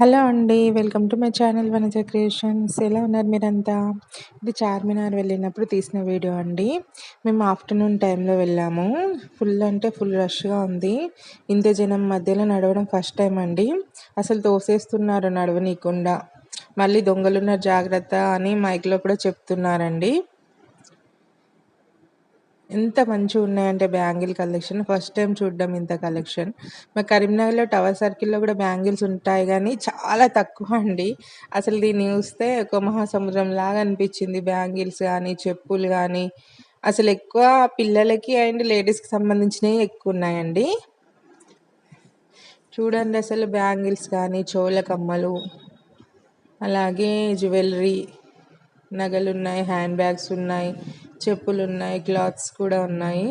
Hello అండి welcome to my channel Vanaja creations. ఎలా ఉన్నారు మీరంతా? ఇది చార్మినార్ వెళ్ళినప్పుడు తీసిన వీడియో అండి. మేము ఆఫ్టర్నూన్ టైంలో వెళ్ళాము. ఫుల్ అంటే ఫుల్ రష్గా ఉంది. ఇంత జనం మధ్యలో నడవడం ఫస్ట్ టైం అండి. అసలు తోసేస్తున్నారు నడవనీయకుండా. మళ్ళీ దొంగలున్నారు జాగ్రత్త అని మైక్లో కూడా చెప్తున్నారండి. ఎంత మంచిగా ఉన్నాయంటే బ్యాంగిల్ కలెక్షన్. ఫస్ట్ టైం చూడడం ఇంత కలెక్షన్. మా కరీంనగర్లో టవర్ సర్కిల్లో కూడా బ్యాంగిల్స్ ఉంటాయి కానీ చాలా తక్కువ అండి. అసలు దీన్ని చూస్తే ఒక మహాసముద్రం లాగా అనిపించింది. బ్యాంగిల్స్ కానీ చెప్పులు కానీ. అసలు ఎక్కువ పిల్లలకి అండ్ లేడీస్కి సంబంధించినవి ఎక్కువ ఉన్నాయండి. చూడండి అసలు బ్యాంగిల్స్ కానీ చోల కమ్మలు అలాగే జ్యువెలరీ నగలు ఉన్నాయి హ్యాండ్ బ్యాగ్స్ ఉన్నాయి. చెప్పులు ఉన్నాయి క్లాత్స్ కూడా ఉన్నాయి.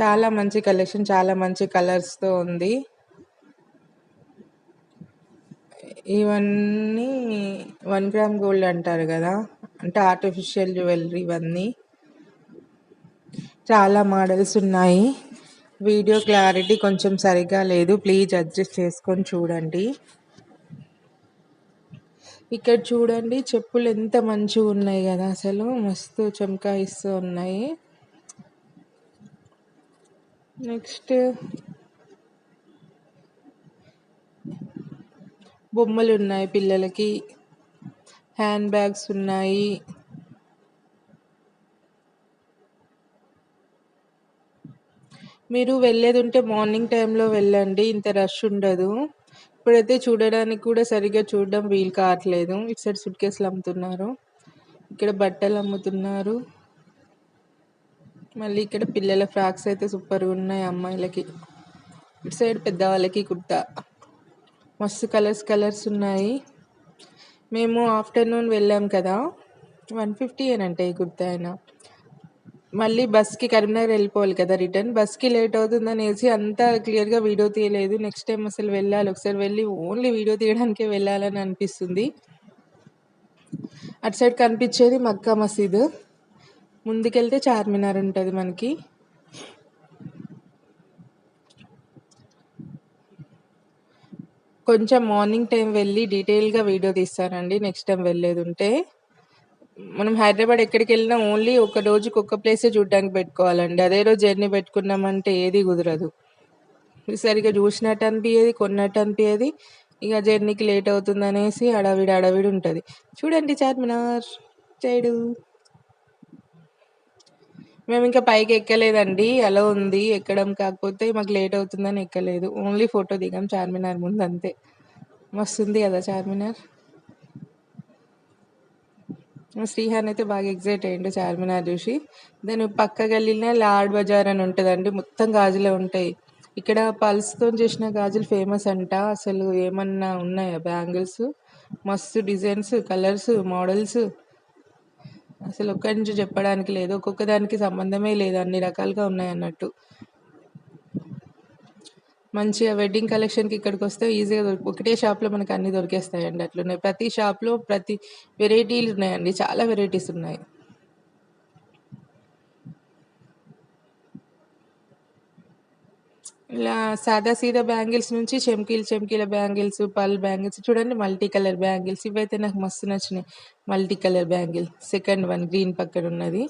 చాలా మంచి కలెక్షన్ చాలా మంచి కలర్స్తో ఉంది. ఇవన్నీ వన్ గ్రామ్ గోల్డ్ అంటారు కదా అంటే ఆర్టిఫిషియల్ జ్యువెలరీ ఇవన్నీ. చాలా మోడల్స్ ఉన్నాయి. వీడియో క్లారిటీ కొంచెం సరిగా లేదు ప్లీజ్ అడ్జస్ట్ చేసుకొని చూడండి. ఇక్కడ చూడండి చెప్పులు ఎంత మంచిగా ఉన్నాయి కదా అసలు. మస్తు చమకాయిస్తూ ఉన్నాయి. నెక్స్ట్ బొమ్మలు ఉన్నాయి పిల్లలకి. హ్యాండ్ బ్యాగ్స్ ఉన్నాయి. మీరు వెళ్ళేది ఉంటే మార్నింగ్ టైంలో వెళ్ళండి ఇంత రష్ ఉండదు. ఇప్పుడైతే చూడడానికి కూడా సరిగ్గా చూడడం వీలు కావట్లేదు. ఇటు సైడ్ సుట్ కేసులు అమ్ముతున్నారు. ఇక్కడ బట్టలు అమ్ముతున్నారు. మళ్ళీ ఇక్కడ పిల్లల ఫ్రాక్స్ అయితే సూపర్గా ఉన్నాయి అమ్మాయిలకి. ఇటు సైడ్ పెద్దవాళ్ళకి కుర్తా. మస్తు కలర్స్ కలర్స్ ఉన్నాయి. మేము ఆఫ్టర్నూన్ వెళ్ళాం కదా. వన్ ఫిఫ్టీ ఏనంటే ఈ కుర్తా అయినా. మళ్ళీ బస్కి కరీంనగర్ వెళ్ళిపోవాలి కదా రిటర్న్. బస్కి లేట్ అవుతుంది అనేసి అంతా క్లియర్గా వీడియో తీయలేదు. నెక్స్ట్ టైం అసలు వెళ్ళాలి. ఒకసారి వెళ్ళి ఓన్లీ వీడియో తీయడానికే వెళ్ళాలని అనిపిస్తుంది. అటు సైడ్ కనిపించేది మక్కా మసీద్. ముందుకెళ్తే చార్మినార్ ఉంటుంది మనకి. కొంచెం మార్నింగ్ టైం వెళ్ళి డీటెయిల్గా వీడియో తీస్తానండి. నెక్స్ట్ టైం వెళ్ళేది ఉంటే. మనం హైదరాబాద్ ఎక్కడికి వెళ్ళినా ఓన్లీ ఒక రోజుకి ఒక్క ప్లేసే చూడడానికి పెట్టుకోవాలండి. అదే రోజు జర్నీ పెట్టుకున్నామంటే ఏది కుదరదు. సరిగా చూసినట్టు అనిపించేది కొన్నట్టు అనిపించేది ఇక జర్నీకి లేట్ అవుతుంది అనేసి అడవిడి అడవిడి ఉంటుంది. చూడండి చార్మినార్ సైడు మేము ఇంకా పైకి ఎక్కలేదండి. అలా ఉంది. ఎక్కడం కాకపోతే మాకు లేట్ అవుతుందని ఎక్కలేదు. ఓన్లీ ఫోటో దిగాం చార్మినార్ ముందు అంతే. మస్తుంది కదా చార్మినార్. శ్రీహాన్ అయితే బాగా ఎగ్జైట్ అయ్యిండు చార్మినార్ చూసి. దాని పక్క గల్లీలో లాడ్ బజార్ అని ఉంటుందండి మొత్తం గాజులే ఉంటాయి. ఇక్కడ పల్స్తో చేసిన గాజులు ఫేమస్ అంట. అసలు ఏమన్నా ఉన్నాయా బ్యాంగిల్స్? మస్తు డిజైన్స్ కలర్స్ మోడల్స్. అసలు ఒక్కడి నుంచి చెప్పడానికి లేదు. ఒక్కొక్క దానికి సంబంధమే లేదు. అన్ని రకాలుగా ఉన్నాయి అన్నట్టు మంచిగా వెడ్డింగ్ కలెక్షన్కి ఇక్కడికి వస్తే ఈజీగా దొరికి ఒకటే షాప్లో మనకు అన్ని దొరికేస్తాయండి అట్లున్నాయి ప్రతి షాప్లో ప్రతి వెరైటీలు ఉన్నాయండి చాలా వెరైటీస్ ఉన్నాయి. ఇలా సాదా సీదా బ్యాంగిల్స్ నుంచి చెమ్కీలు చెమ్కీల బ్యాంగిల్స్ పల్ బ్యాంగిల్స్ చూడండి మల్టీ కలర్ బ్యాంగిల్స్. ఇవైతే నాకు మస్తు నచ్చినాయి. Multi colour bangle second one green పక్కన ఉన్నది.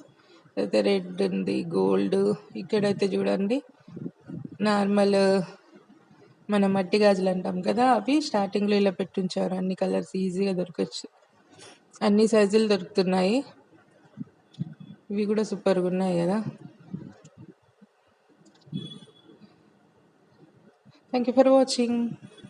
అయితే రెడ్ ఉంది గోల్డ్ ఇక్కడైతే చూడండి. నార్మల్ మన మట్టి గాజులు అంటాం కదా అవి స్టార్టింగ్లో ఇలా పెట్టుంచారు. అన్ని కలర్స్ ఈజీగా దొరకచ్చు. అన్ని సైజులు దొరుకుతున్నాయి. ఇవి కూడా సూపర్గా ఉన్నాయి కదా. Thank you for watching